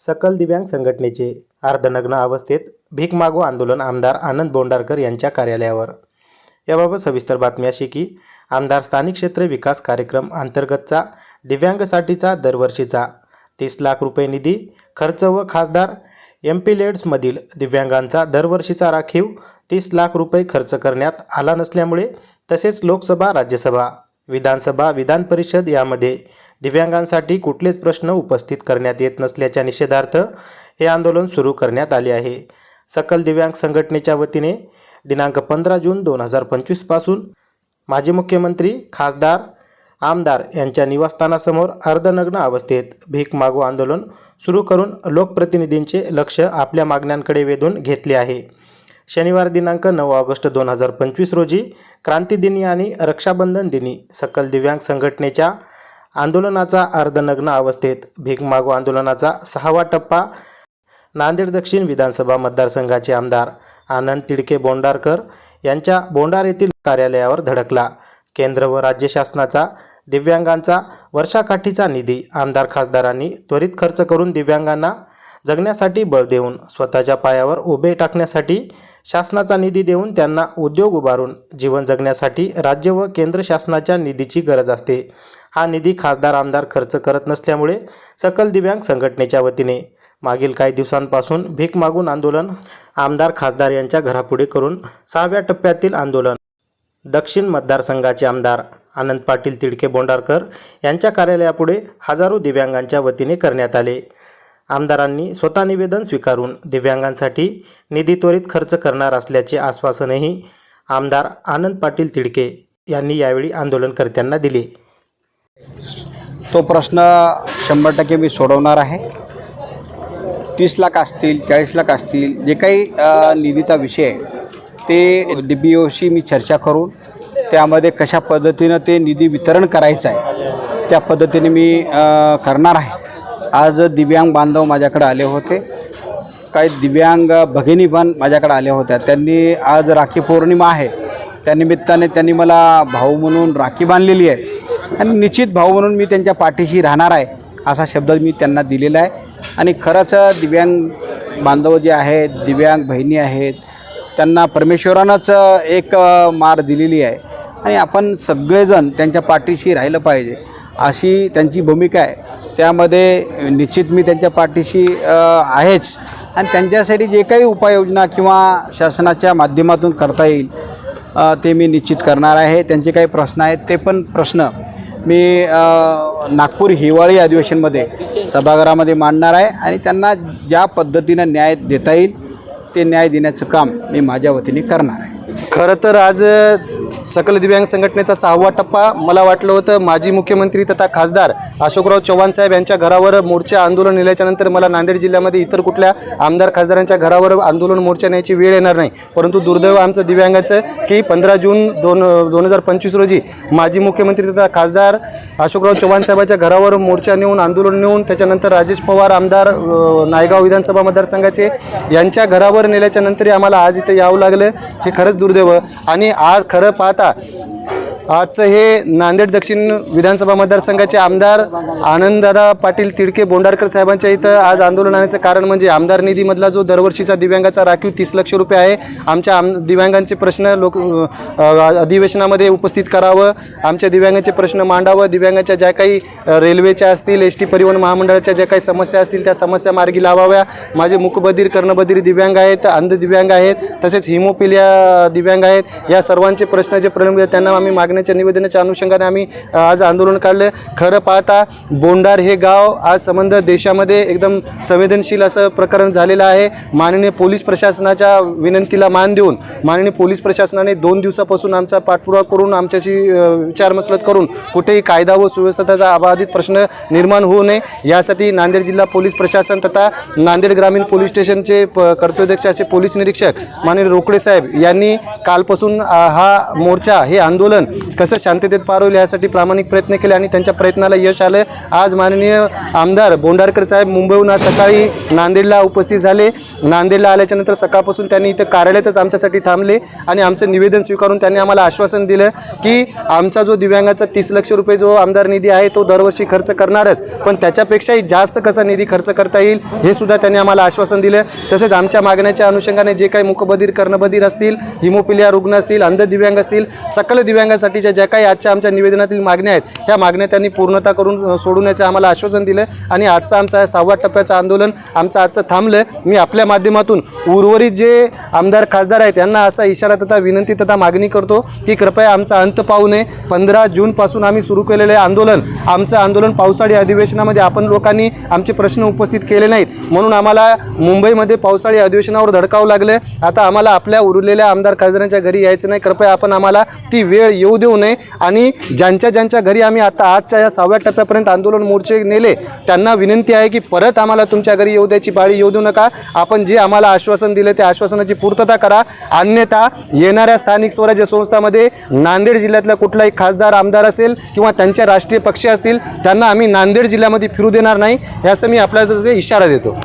सकल दिव्यांग संघटनेचे अर्धनग्न अवस्थेत भीक मागो आंदोलन आमदार आनंद बोंडारकर यांच्या कार्यालयावर. याबाबत सविस्तर बातमी अशी की आमदार स्थानिक क्षेत्र विकास कार्यक्रम अंतर्गतचा दिव्यांगसाठीचा दरवर्षीचा तीस लाख रुपये निधी खर्च व खासदार एम पी लेड्समधील दिव्यांगांचा दरवर्षीचा राखीव तीस लाख रुपये खर्च करण्यात आला नसल्यामुळे तसेच लोकसभा राज्यसभा विधानसभा विधान परिषद यामध्ये दिव्यांगांसाठी कुठलेच प्रश्न उपस्थित करण्यात येत नसल्याच्या निषेधार्थ हे आंदोलन सुरू करण्यात आले आहे. सकल दिव्यांग संघटनेच्या वतीने दिनांक पंधरा जून दोन हजार पंचवीसपासून माजी मुख्यमंत्री खासदार आमदार यांच्या निवासस्थानासमोर अर्धनग्न अवस्थेत भीक मागो आंदोलन सुरू करून लोकप्रतिनिधींचे लक्ष आपल्या मागण्यांकडे वेधून घेतले आहे. शनिवार दिनांक नऊ ऑगस्ट दोन हजार पंचवीस रोजी क्रांतीदिनी आणि रक्षाबंधन दिनी सकल दिव्यांग संघटनेच्या आंदोलनाचा अर्धनग्न अवस्थेत भीक मागो आंदोलनाचा सहावा टप्पा नांदेड दक्षिण विधानसभा मतदारसंघाचे आमदार आनंद तिडके बोंडारकर यांच्या बोंडार येथील कार्यालयावर धडकला. केंद्र व राज्य शासनाचा दिव्यांगांचा वर्षाकाठीचा निधी आमदार खासदारांनी त्वरित खर्च करून दिव्यांगांना जगण्यासाठी बळ देऊन स्वतःच्या पायावर उभे टाकण्यासाठी शासनाचा निधी देऊन त्यांना उद्योग उभारून जीवन जगण्यासाठी राज्य व केंद्र शासनाच्या निधीची गरज असते. हा निधी खासदार आमदार खर्च करत नसल्यामुळे सकल दिव्यांग संघटनेच्या वतीने मागील काही दिवसांपासून भीक मागून आंदोलन आमदार खासदार यांच्या घरापुढे करून सहाव्या टप्प्यातील आंदोलन. दक्षिण मतदारसंघाचे आमदार आनंद पाटील तिडके बोंडारकर यांच्या कार्यालयापुढे हजारो दिव्यांगांच्या वतीने करण्यात आले. आमदारांनी स्वतः निवेदन स्वीकारून दिव्यांगांसाठी निधी त्वरित खर्च करणार असल्याचे आश्वासनही आमदार आनंद पाटील तिडके यांनी यावेळी आंदोलनकर्त्यांना दिले. तो प्रश्न शंभर टक्के मी सोडवणार आहे. तीस लाख असतील चाळीस लाख असतील जे काही निधीचा विषय ते डी बी ओशी मी चर्चा करून त्यामध्ये कशा पद्धतीनं ते निधी वितरण करायचं आहे त्या पद्धतीने मी करणार आहे. आज दिव्यांग बांधव माझ्याकडे आले होते. काही दिव्यांग भगिनी पण माझ्याकडे आल्या होत्या. त्यांनी आज राखी पौर्णिमा आहे. त्यानिमित्ताने त्यांनी मला भाऊ म्हणून राखी बांधलेली आहे. आणि निश्चित भाऊ म्हणून मी त्यांच्या पाठीशी राहणार आहे असा शब्द मी त्यांना दिलेला आहे. आणि खरंच दिव्यांग बांधव जे आहेत दिव्यांग बहिणी आहेत त्यांना परमेश्वरानंच एक मार दिलेली आहे. आणि आपण सगळेजण त्यांच्या पाठीशी राहिलं पाहिजे अशी त्यांची भूमिका आहे. त्यामध्ये निश्चित मी त्यांच्या पाठीशी आहेच. आणि त्यांच्यासाठी जे काही उपाययोजना किंवा शासनाच्या माध्यमातून करता येईल ते मी निश्चित करणार आहे. त्यांचे काही प्रश्न आहेत ते पण प्रश्न मी नागपूर हिवाळी अधिवेशनमध्ये सभागृहामध्ये मांडणार आहे आणि त्यांना ज्या पद्धतीनं न्याय देता येईल ते न्याय देण्याचं काम मी माझ्या वतीने करणार आहे. खरं तर आज सकल दिव्यांग संघटनेचा सहावा टप्पा. मला वाटलं होतं माजी मुख्यमंत्री तथा खासदार अशोकराव चव्हाण साहेब यांच्या घरावर मोर्चा आंदोलन नेल्याच्यानंतर मला नांदेड जिल्ह्यामध्ये इतर कुठल्या आमदार खासदारांच्या घरावर आंदोलन मोर्चा न्यायची वेळ येणार नाही. परंतु दुर्दैव आमचं दिव्यांगाचं की पंधरा जून दोन दोन हजार पंचवीस रोजी माजी मुख्यमंत्री तथा खासदार अशोकराव चव्हाण साहेबांच्या घरावर मोर्चा नेऊन आंदोलन नेऊन त्याच्यानंतर राजेश पवार आमदार नायगाव विधानसभा मतदारसंघाचे यांच्या घरावर नेल्याच्यानंतरही आम्हाला आज इथे यावं लागलं. हे खरंच दुर्दैव. आणि आज खरं पा पाहता आजचं हे नांदेड दक्षिण विधानसभा मतदारसंघाचे आमदार आनंददादा पाटील तिडके बोंडारकर साहेबांच्या इथं आज आंदोलन आणण्याचं कारण म्हणजे आमदार निधीमधला जो दरवर्षीचा दिव्यांगाचा राखीव तीस लक्ष रुपये आहे आमच्या आम दिव्यांगांचे प्रश्न लोक अधिवेशनामध्ये उपस्थित करावं आमच्या दिव्यांगांचे प्रश्न मांडावं दिव्यांगाच्या ज्या काही रेल्वेच्या असतील एस टी परिवहन महामंडळाच्या ज्या काही समस्या असतील त्या समस्या मार्गी लावाव्या. माझे मुकबधीर कर्णबधीर दिव्यांग आहेत अंध दिव्यांग आहेत तसेच हिमोपिलिया दिव्यांग आहेत. या सर्वांचे प्रश्न जे प्रलंबित त्यांना आम्ही मागण्याच्या निवेदनाच्या अनुषंगाने आम्ही आज आंदोलन काढलं. खरं पाहता बोंडार हे गाव आज संबंध देशामध्ये एकदम संवेदनशील असं प्रकरण झालेलं आहे. माननीय पोलीस प्रशासनाच्या विनंतीला मान देऊन माननीय पोलीस प्रशासनाने दोन दिवसापासून आमचा पाठपुरावा करून आमच्याशी विचारमसलत करून कुठेही कायदा व सुव्यवस्थेचा अबाधित प्रश्न निर्माण होऊ नये. यासाठी नांदेड जिल्हा पोलीस प्रशासन तथा नांदेड ग्रामीण पोलीस स्टेशनचे प असे पोलीस निरीक्षक माननीय रोकडे साहेब यांनी कालपासून हा मोर्चा हे आंदोलन कसं शांततेत पार होईल यासाठी प्रामाणिक प्रयत्न केले आणि त्यांच्या प्रयत्नाला यश आलं. आज माननीय आमदार बोंडारकर साहेब मुंबईहून आज सकाळी नांदेडला उपस्थित झाले. नांदेडला आल्याच्यानंतर सकाळपासून त्यांनी इथं कार्यालयातच आमच्यासाठी थांबले आणि आमचं निवेदन स्वीकारून त्यांनी आम्हाला आश्वासन दिलं की आमचा जो दिव्यांगाचा तीस लक्ष रुपये जो आमदार निधी आहे तो दरवर्षी खर्च करणारच. पण त्याच्यापेक्षाही जास्त कसा निधी खर्च करता येईल हे सुद्धा त्यांनी आम्हाला आश्वासन दिलं. तसेच आमच्या मागण्याच्या अनुषंगाने जे काही मुकबधीर कर्णबधीर असतील हिमोपिलिया रुग्ण असतील अंध दिव्यांग असतील सकल दिव्यांगासाठी दिव्यांगासाठीच्या ज्या काही आजच्या आमच्या निवेदनातील मागण्या आहेत ह्या मागण्या त्यांनी पूर्णता करून सोडवण्याचं आम्हाला आश्वासन दिलं आणि आजचा आमचा सहावा टप्प्याचं आंदोलन. आमचं आजचं थांबलं मी आपल्या माध्यमातून उर्वरित जे आमदार खासदार आहेत त्यांना असा इशारा तथा विनंती तथा मागणी करतो की कृपया आमचा अंत पाहू नये. पंधरा जूनपासून आम्ही सुरू केलेले आंदोलन आमचं आंदोलन पावसाळी अधिवेशनामध्ये आपण लोकांनी आमचे प्रश्न उपस्थित केले नाहीत. म्हणून आम्हाला मुंबईमध्ये पावसाळी अधिवेशनावर धडकावं लागलं आता आम्हाला आपल्या उरलेल्या आमदार खासदारांच्या घरी यायचं नाही. कृपया आपण आम्हाला ती वेळ येऊ देऊ नये. आणि ज्यांच्या ज्यांच्या घरी आम्ही आता आजच्या या सहाव्या टप्प्यापर्यंत आंदोलन मोर्चे नेले त्यांना विनंती आहे की परत आम्हाला तुमच्या घरी येऊ द्यायची पाळी येऊ देऊ नका. आपण जे आम्हाला आश्वासन दिलं त्या आश्वासनाची पूर्तता करा. अन्यथा येणाऱ्या स्थानिक स्वराज्य संस्थामध्ये नांदेड जिल्ह्यातला कुठलाही खासदार आमदार असेल किंवा त्यांच्या राष्ट्रीय पक्ष असतील त्यांना आम्ही नांदेड जिल्ह्यामध्ये फिरू देणार नाही. याचं मी आपल्याला इशारा देतो.